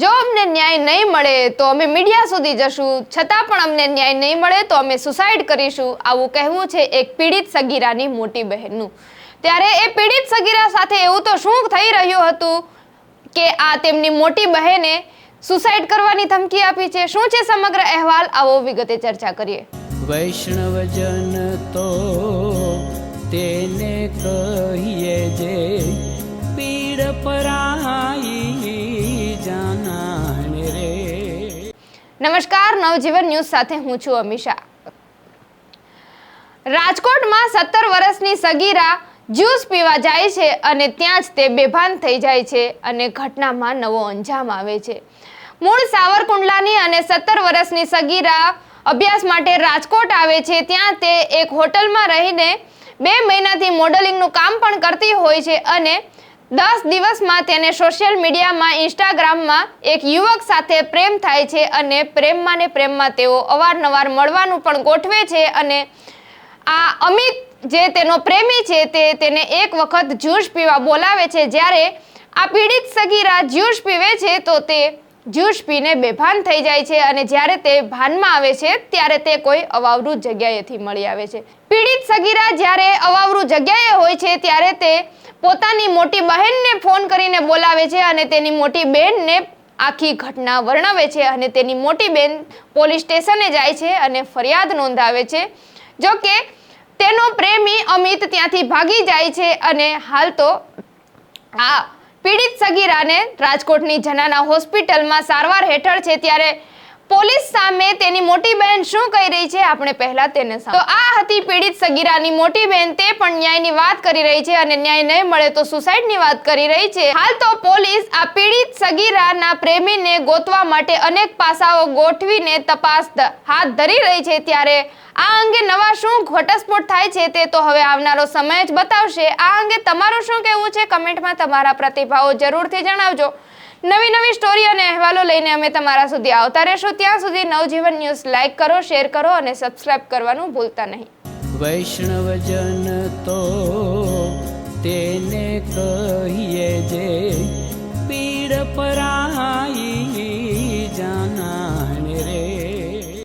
જો અમને ન્યાય નહીં મળે તો અમે મીડિયા સુધી જશું. છતાં પણ અમને ન્યાય નહીં મળે તો અમે સુસાઇડ કરીશું. આવું કહેવું છે એક પીડિત સગીરાની મોટી બહેનનું. ત્યારે એ પીડિત સગીરા સાથે એવું તો શું થઈ રહ્યું હતું કે આ તેમની મોટી બહેને સુસાઇડ કરવાની ધમકી આપી છે? શું છે સમગ્ર અહેવાલ? આવો વિગતે ચર્ચા કરીએ. વૈષ્ણવજન તો તેને કહીએ જે નમસ્કાર, નવજીવન ન્યૂઝ સાથે હું છું અમિશા રાજકોટમાં સત્તર વર્ષની સગીરા જ્યુસ પીવા જાય છે અને ત્યાં જ તે બેભાન થઈ જાય છે અને ઘટનામાં નવો અંજામ આવે છે. મૂળ સાવરકુંડલાની અને સત્તર વર્ષની સગીરા અભ્યાસ માટે રાજકોટ આવે છે. ત્યાં તે એક હોટલમાં રહીને બે મહિનાથી મોડલિંગનું કામ પણ કરતી હોય છે અને દસ દિવસમાં તેને સોશિયલ મીડિયામાં, ઇન્સ્ટાગ્રામમાં એક યુવક સાથે પ્રેમ થાય છે અને પ્રેમમાં ને પ્રેમમાં તેઓ અવારનવાર મળવાનું પણ ગોઠવે છે અને આ અમિત જે તેનો પ્રેમી છે તે તેને એક વખત જ્યુસ પીવા બોલાવે છે. જ્યારે આ પીડિત સગીરા જ્યુસ પીવે છે તો તે જ્યુસ પીને બેભાન થઈ જાય છે અને જ્યારે તે ભાનમાં આવે છે, ત્યારે તે કોઈ અવાવરું જગ્યાએથી મળી આવે છે. પીડિત સગીરા જ્યારે અવાવરું જગ્યાએ હોય છે, ત્યારે તે પોતાની મોટી બહેનને ફોન કરીને બોલાવે છે અને તેની મોટી બહેનને આખી ઘટના વર્ણવે છે અને તેની મોટી બહેન પોલીસ સ્ટેશને જાય છે અને ફરિયાદ નોંધાવે છે. જો કે, તેનો પ્રેમી અમિત ત્યાંથી ભાગી જાય છે અને હાલ તો આ પીડિત સગીરાને રાજકોટની જનાના હોસ્પિટલમાં સારવાર હેઠળ છે ત્યારે પોલીસ સામે તેની મોટી બહેન શું કહી રહી છે? આપણે પહેલા તેને તો આ હતી પીડિત સગીરાની મોટી બહેન, તે પણ ન્યાયની વાત કરી રહી છે અને ન્યાય નહીં મળે તો સુસાઇડની વાત કરી રહી છે. હાલ તો પોલીસ આ પીડિત સગીરાના પ્રેમીને ગોતવા માટે અનેક પાસાઓ ગોઠવીને તપાસ હાથ ધરી રહી છે. ત્યારે આ અંગે નવા શું ઘટસ્ફોટ થાય છે તે તો હવે આવનારો સમય જ બતાવશે. આ અંગે તમારું શું કહેવું છે? કમેન્ટમાં તમારા પ્રતિભાવો જરૂરથી જણાવજો. નવી નવી સ્ટોરી અને અહેવાલો લઈને અમે તમારા સુધી આવતા રહેશું. ત્યાં સુધી નવજીવન ન્યૂઝ લાઈક કરો શેર કરો અને સબસ્ક્રાઇબ કરવાનું ભૂલતા નહીં. વૈષ્ણવજન તો તેને કહીએ જે